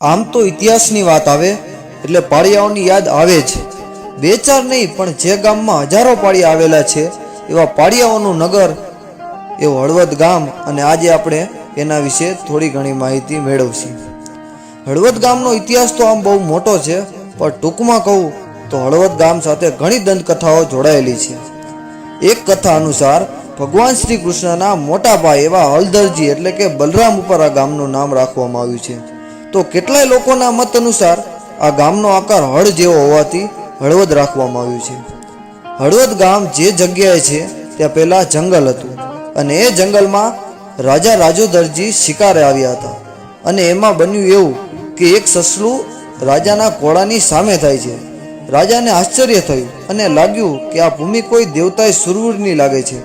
આમ તો ઇતિહાસની વાત આવે, એટલે પાળિયાઓની યાદ આવે જ. બે ચાર નહીં, પણ જે ગામમાં હજારો પાળિયા આવેલા છે, એવા પાળિયાઓનું નગર એવું હળવદ ગામ, અને આજે આપણે એના વિશે થોડી ઘણી માહિતી મેળવશી. હળવદ ગામનો ઇતિહાસ તો આમ બહુ મોટો છે, પણ ટૂંકમાં કહું તો હળવદ ગામ સાથે ઘણી દંતકથાઓ જોડાયેલી છે. એક કથા અનુસાર, ભગવાન શ્રી કૃષ્ણના મોટા ભાઈ એવા હલધરજી એટલે કે બલરામ ઉપર આ ગામનું નામ રાખવામાં આવ્યું છે. તો કેટલાય લોકોના મત અનુસાર આ ગામનો આકાર હળ જેવો હોવાથી હળવદ રાખવામાં આવ્યું છે. હળવદ ગામ જે જગ્યાએ છે, ત્યાં પહેલાં જંગલ હતું અને એ જંગલમાં રાજા રાજોદરજી શિકારે આવ્યા હતા અને એમાં બન્યું એવું કે એક સસલું રાજાના ઘોડાની સામે થાય છે. રાજાને આશ્ચર્ય થયું અને લાગ્યું કે આ ભૂમિ કોઈ દેવતાએ સુરવીરની લાગે છે.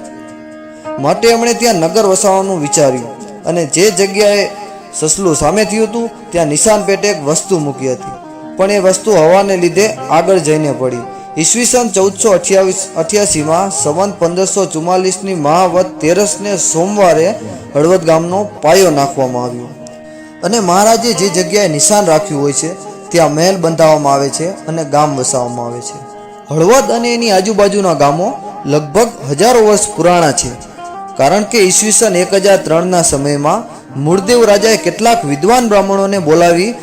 માટે એમણે ત્યાં નગર વસાવવાનું વિચાર્યું અને જે જગ્યાએ સસલું સામે થયું હતું, ત્યાં નિશાન પેટે એક વસ્તુ મૂકી હતી. પણ એ વસ્તુ હવાને લીધે આગળ જઈને પડી. ઈસવીસન ચૌદસો અઠ્યાવીસ, અઠ્યાસીમાં સંવંત પંદરસો ચુમ્માલીસની મહાવત તેરસને સોમવારે હળવદ ગામનો પાયો નાખવામાં આવ્યો. અને મહારાજે જે જગ્યાએ નિશાન રાખ્યું હોય છે, ત્યાં મહેલ બંધાવવામાં આવે છે અને ગામ વસાવવામાં આવે છે. હળવદ અને એની આજુબાજુના ગામો લગભગ હજારો વર્ષ પુરાણા છે. કારણ કે ઈસવીસન એક હજાર ત્રણના સમયમાં મૂળદેવ રાજાએ કેટલાક વિદ્વાન બ્રાહ્મણોને બોલાવી